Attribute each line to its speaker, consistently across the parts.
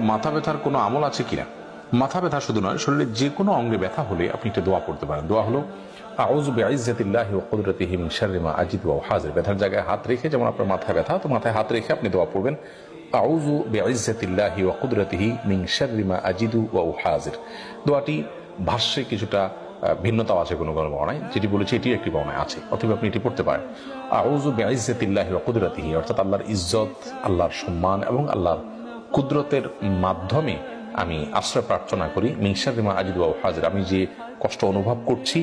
Speaker 1: মাথা ব্যথার কোনো আমল আছে কিনা মাথা ব্যথা শুধু নয়, শরীরের যে কোনো অঙ্গে ব্যথা হলে আপনি একটা দোয়া পড়তে পারেন। দোয়া হলো আজিদু ওয়া হাজির। ব্যথার জায়গায় হাত রেখে, যেমন আপনার মাথায় ব্যথা, তো মাথায় হাত রেখে আপনি দোয়া পড়বেন, আউযু বিইজ্জাতিল্লাহি ওয়া কুদরাতিহি মা আজিদু ওয়া হাজির। দোয়াটি ভাষ্যে কিছুটা ভিন্নতাও আছে কোনো কোনো বর্ণায়। যেটি বলেছে এটিও একটি বর্ণায় আছে, অথবা আপনি এটি পড়তে পারেন। আউযু বিইজ্জাতিল্লাহি ওয়া কুদরাতিহি, অর্থাৎ আল্লাহর ইজ্জত, আল্লাহর সম্মান এবং আল্লাহর কুদরতের মাধ্যমে আমি আশ্রয় প্রার্থনা করি। মিংসারিমা আজিদ বাবু হাজির। আমি যে কষ্ট অনুভব করছি,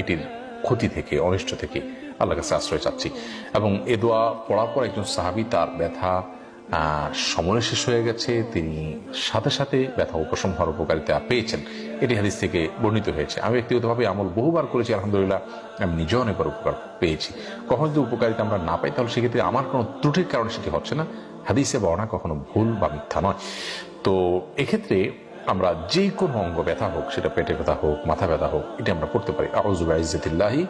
Speaker 1: এটির ক্ষতি থেকে, অনিষ্ট থেকে আল্লাহ কাছে আশ্রয় চাচ্ছি। এবং এ দোয়া পড়ার পর একজন সাহাবি তার ব্যথা সময় শেষ হয়ে গেছে, তিনি সাথে সাথে ব্যথা উপশম হওয়ার উপকারিতা পেয়েছেন। এটি হাদিস থেকে বর্ণিত হয়েছে। আমি ব্যক্তিগতভাবে আমল বহুবার করেছি, আলহামদুলিল্লাহ, আমি নিজেও অনেকবার উপকার পেয়েছি। কখনো যদি উপকারিতা আমরা না পাই, তাহলে সেক্ষেত্রে আমার কোনো ত্রুটির কারণে সেটি হচ্ছে না। হাদিসে বর্ণা কখনো ভুল বা মিথ্যা নয়। তো এক্ষেত্রে আমরা যে কোনো অঙ্গ ব্যথা হোক, সেটা পেটে ব্যথা হোক, মাথা ব্যথা হোক, এটা আমরা করতে পারি। আউজুবা ইজ্জতিল্লাহি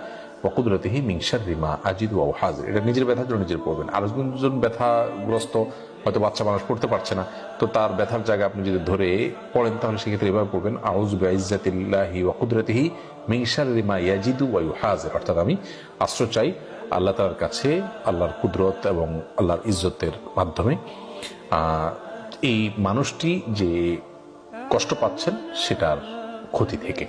Speaker 1: ওকুদরতিহি মিংসার রিমা আজিদ ও হাজির। এটা নিজের ব্যথার জন্য নিজের পড়বেন আর একজন ব্যথাগ্রস্ত, হয়তো বাচ্চা মানুষ পড়তে পারছে না, তো তার ব্যথার জায়গা আপনি যদি ধরে পড়েন, তাহলে সেক্ষেত্রে এভাবে পড়বেন। আউজুবা ইজ্জতিল্লাহি ওকুদরতিহি মিংসার রিমা ইয়াজিদু ওয়াইউ হাজির অর্থাৎ আমি আশ্রয় চাই আল্লাহ তালার কাছে, আল্লাহর কুদরত এবং আল্লাহর ইজ্জতের মাধ্যমে। এই মানুষটি যে কষ্ট পাচ্ছেন সেটার ক্ষতি থেকে।